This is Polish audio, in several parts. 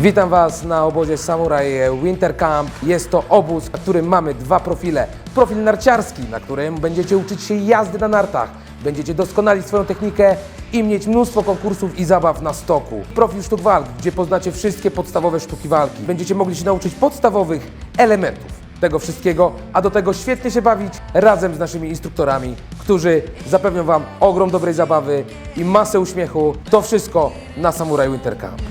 Witam Was na obozie Samurai Winter Camp. Jest to obóz, w którym mamy dwa profile. Profil narciarski, na którym będziecie uczyć się jazdy na nartach, będziecie doskonalić swoją technikę i mieć mnóstwo konkursów i zabaw na stoku. Profil sztuk walk, gdzie poznacie wszystkie podstawowe sztuki walki. Będziecie mogli się nauczyć podstawowych elementów tego wszystkiego, a do tego świetnie się bawić razem z naszymi instruktorami, którzy zapewnią Wam ogrom dobrej zabawy i masę uśmiechu. To wszystko na Samurai Winter Camp.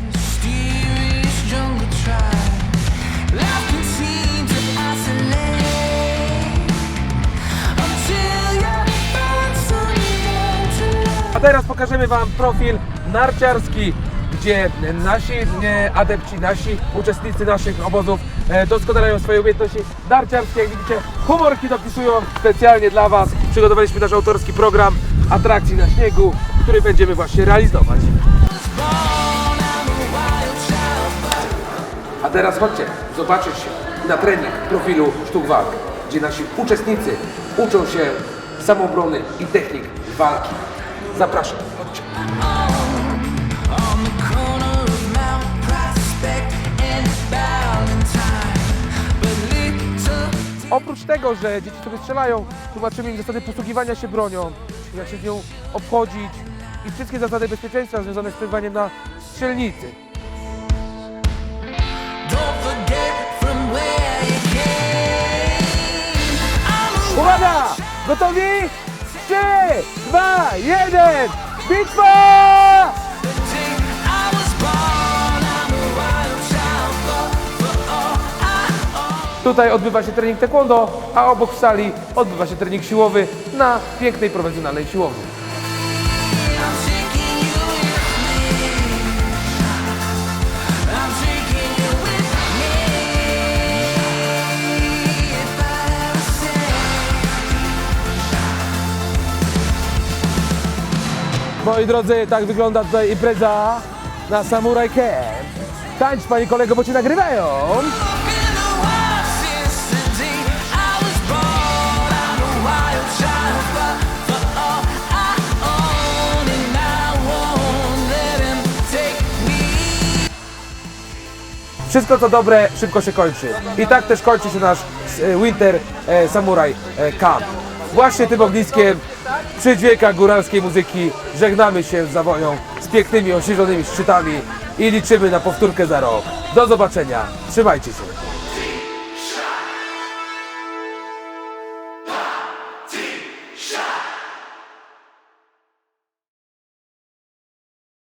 A teraz pokażemy Wam profil narciarski, gdzie nasi adepci, nasi uczestnicy naszych obozów e, doskonalają swoje umiejętności narciarskie. Jak widzicie, humorki dopisują specjalnie dla Was. Przygotowaliśmy nasz autorski program atrakcji na śniegu, który będziemy właśnie realizować. a teraz chodźcie, zobaczyć na trening profilu sztuk walk, gdzie nasi uczestnicy uczą się samoobrony i technik walki. Zapraszam, Oprócz tego, że dzieci sobie strzelają, tłumaczymy im zasady posługiwania się bronią, jak się z nią obchodzić i wszystkie zasady bezpieczeństwa związane z przebywaniem na strzelnicy. don't forget all I Tutaj odbywa się trening taekwondo, a obok w sali odbywa się trening siłowy na pięknej, profesjonalnej siłowni. Moi drodzy, tak wygląda tutaj impreza na Samurai Camp. Tańcz, panie kolego, bo cię nagrywają. Wszystko co dobre szybko się kończy. I tak też kończy się nasz e, Winter e, Samurai e, Camp. Właśnie tym ogniskiem przy dźwiękach góralskiej muzyki żegnamy się z zawoją z pięknymi, oświeżonymi szczytami i liczymy na powtórkę za rok. Do zobaczenia. Trzymajcie się.